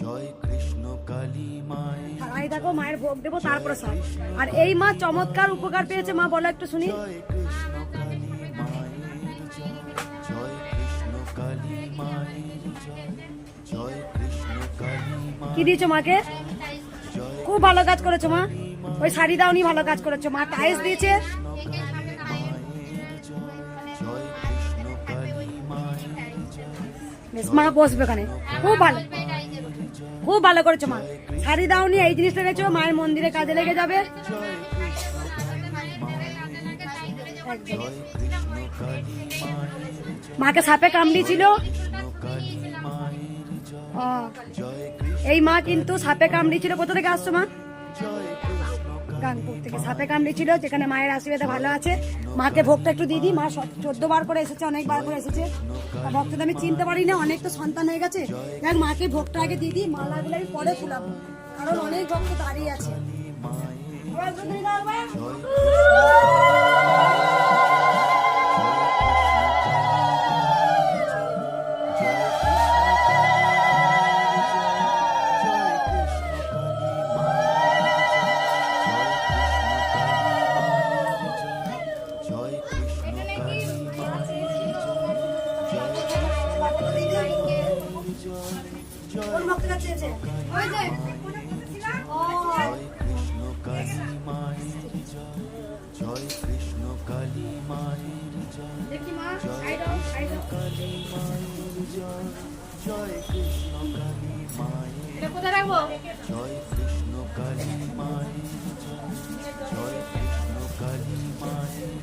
জয় কৃষ্ণ কালী মায়ে এই দেখো মায়ের ভোগ দেবো তারপরে সব। আর এই মা চমৎকার উপকার পেয়েছে মা বলো একটু শুনি। জয় কৃষ্ণ কালী মায়ের জয় জয় কৃষ্ণ কালী মায়ের জয় জয় কৃষ্ণ কালী কি দিয়েছ মাকে? খুব ভালো কাজ করেছ মা। ওই শাড়ি দাওনি ভালো কাজ করেছ মা টাইলস দিয়েছে। মায়ের মায়ের মা বসবে ওখানে। খুব ভালো। খুব ভালো করেছ, মা। শাড়ি দাওনি, এই জিনিসটা গেছো মায়ের মন্দিরে কাজে লেগে যাবে। মাকে সাপে কামড়িয়েছিল। এই মা কিন্তু সাপে কামড়িয়েছিল। কোথা থেকে আসছো, মা? গানপুর থেকে। সাপে কামড়িয়েছিল যেখানে মায়ের আশীর্বাদে ভালো আছে। মাকে ভোগটা একটু দিদি মা চোদ্দ বার করে এসেছে অনেকবার করে এসেছে। ভক্তদের আমি চিনতে পারি না, অনেক তো সন্তান হয়ে গেছে। দেখ মাকে ভোগটা আগে দিদি মালাগুলো আমি পরে ফুলাবো কারণ অনেক ভক্ত দাঁড়িয়ে আছে। কোন ভক্তটা চেয়েছে? ওই যে। জয় কৃষ্ণ কালী মায়ের জয় জয় কৃষ্ণ কালী মায়ের জয় জয় সাইড কালী মায়ের জয় কৃষ্ণ কালী মায়ের? জয় কৃষ্ণ কালী মায়ের জয় জয় কৃষ্ণ কালী মায়ের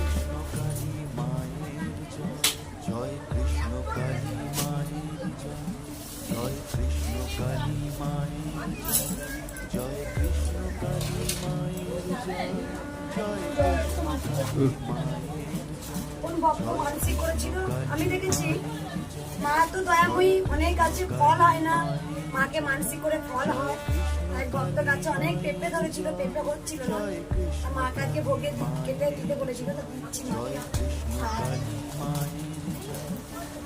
কোন ভক্ত মানসিক করেছিল? আমি দেখেছি, মা তো দয়াময়ী অনেক আছে, ফল হয় না। মাকে মানসিক করে ফল হয়। এক ভক্ত কাছে অনেক পেঁপে ধরেছিল, পেঁপে হচ্ছিল না। মা ভোগে কেটে দিতে বলেছিল, তো দিচ্ছি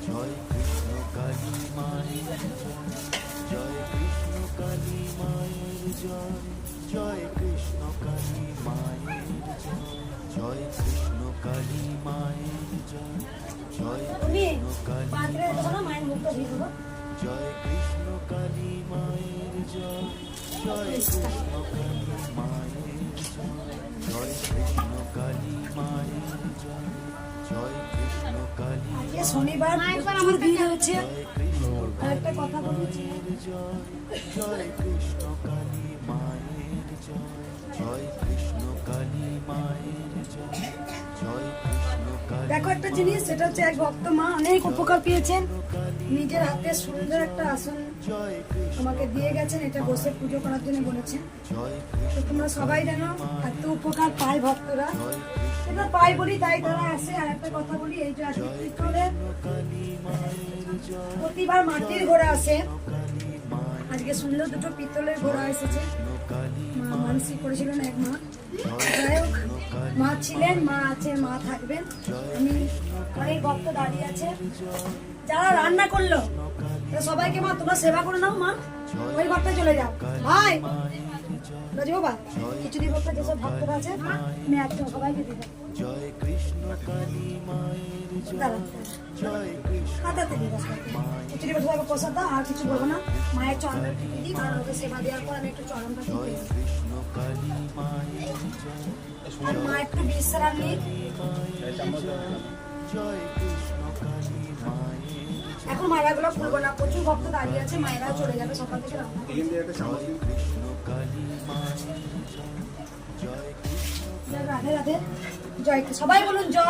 জয় কৃষ্ণ কালী মায়ের জয় কৃষ্ণ কালী মায়ের জয় জয় কৃষ্ণ কালী মায়ের জয় জয় কৃষ্ণ কালী মায়ের জয় জয় কৃষ্ণ কালী জয় কৃষ্ণ কালী মায়ের জয় জয় কৃষ্ণ কালী মায়ের জয় জয় কৃষ্ণ কালী মায়ের জয় জয় কৃষ্ণ কালী শনিবার প্রচুর ভিড় হয়েছে একটা কথা বলেছি জয় জয় কৃষ্ণ কালী মায়ের জয়। জয় কৃষ্ণ কালী মায়ের জয়। জয় কৃষ্ণ কালী দেখো একটা জিনিস সেটা হচ্ছে এক ভক্ত মা অনেক উপকার পেয়েছেন। নিজের হাতে সুন্দর একটা আসন আমাকে দিয়ে গেছেন এটা বসে পুজো করার জন্য বলেছেন। জয় তো তোমরা সবাই জানো, এত উপকার পায় ভক্তরা। তোমরা পাই বলি তাই তারা আসে। আর একটা কথা বলি, এই যে জয় প্রতিবার মাটির ঘোড়া আসে। আজকে সুন্দর দুটো পিতলের ঘোড়া এসেছে। মা মানসিক করেছিলেন এক মা। যাই হোক, মা ছিলেন, মা আছে, মা থাকবেন। আমি অনেক ভক্ত দাঁড়িয়ে আছে। যারা রান্না করল সবাইকে মা, তোমরা সেবা করে নাও মা। ওই ঘরটা চলে যাও। ভাই বাবা খিচুড়ি ভক্ত যেসব ভক্তরা আছে আমি একদম সবাইকে দিই জয় কৃষ্ণ কালী মায়ের জয়। জয় কৃষ্ণ খিচুড়ি ভক্ত আমাকে প্রসাদ দাও আর কিছু বলব না। মায়ের চরণটা দিই কারণ ওকে সেবা দেওয়ার পর আমি একটু চরণটা জয় কৃষ্ণ কালী মায়ের জয়। আর মা একটু বিশ্রাম নিই জয় কৃষ্ণ কালী মায়ের এখন মায়েরাগুলো খুলবো না, প্রচুর ভক্ত দাঁড়িয়ে আছে মায়েরা চলে যাবে সকাল থেকে রাধে রাধে, জয় সবাই বলুন জয়।